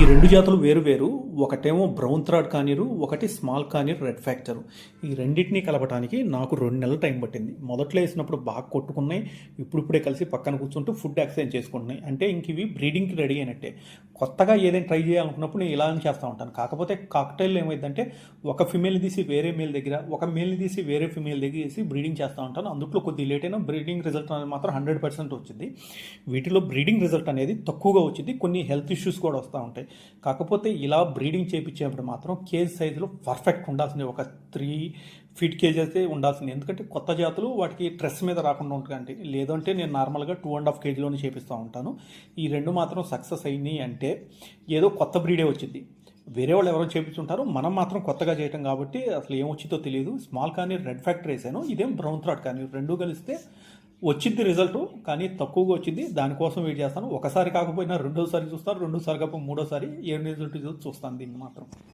ఈ రెండు జాతులు వేరు వేరు. ఒకటేమో బ్రౌన్ థ్రాడ్ కానీరు ఒకటి స్మాల్ కానీరు రెడ్ ఫ్యాక్చర్ ఈ రెండింటినీ కలపడానికి నాకు రెండు నెలల టైం పట్టింది. మొదట్లో వేసినప్పుడు బాగా కొట్టుకున్నాయి. ఇప్పుడిప్పుడే కలిసి పక్కన కూర్చుంటూ ఫుడ్ ఎక్స్చేంజ్ చేసుకుంటున్నాయి. అంటే ఇంక ఇవి బ్రీడింగ్కి రెడీ అయినట్టే. కొత్తగా ఏదైనా ట్రై చేయాలనుకున్నప్పుడు నేను ఇలానే చేస్తూ ఉంటాను. కాకపోతే కాక్టైల్ ఏమైందంటే ఒక ఫిమేల్ తీసి వేరే మేల్ దగ్గర ఒక మేల్ని తీసి వేరే ఫిమేల్ దగ్గర వేసి బ్రీడింగ్ చేస్తూ ఉంటాను. అందులో కొద్ది లేట్ అయినా బ్రీడింగ్ రిజల్ట్ అనేది మాత్రం హండ్రెడ్ పర్సెంట్ వచ్చింది. వీటిలో బ్రీడింగ్ రిజల్ట్ అనేది తక్కువగా వచ్చింది. కొన్ని హెల్త్ ఇష్యూస్ కూడా వస్తూ ఉంటాయి. కాకపోతే ఇలా బ్రీడింగ్ చేయించేటప్పుడు మాత్రం కేజ్ సైజులో పర్ఫెక్ట్ ఉండాల్సింది. ఒక త్రీ ఫీట్ కేజీ అయితే ఉండాల్సింది. ఎందుకంటే కొత్త జాతులు వాటికి ట్రెస్ మీద రాకుండా ఉంటాయండి. లేదంటే నేను నార్మల్గా టూ అండ్ హాఫ్ కేజీలోనే చేపిస్తూ ఉంటాను. ఈ రెండు మాత్రం సక్సెస్ అయినాయి అంటే ఏదో కొత్త బ్రీడే వచ్చింది. వేరే వాళ్ళు ఎవరో చేపించుంటారు మనం మాత్రం కొత్తగా చేయటం కాబట్టి అసలు ఏం వచ్చిందో తెలియదు స్మాల్ కానీ రెడ్ ఫ్యాక్టరీ వేసాను. ఇదేం బ్రౌన్ థ్రాట్ కానీ రెండు కలిస్తే వచ్చింది రిజల్ట్ కానీ తక్కువగా వచ్చింది. దానికోసం వెయిట్ చేస్తాను. ఒకసారి కాకపోయినా రెండోసారి చూస్తాను రెండోసారి కాకపోతే మూడోసారి ఏం రిజల్ట్ చూస్తాను దీన్ని మాత్రం.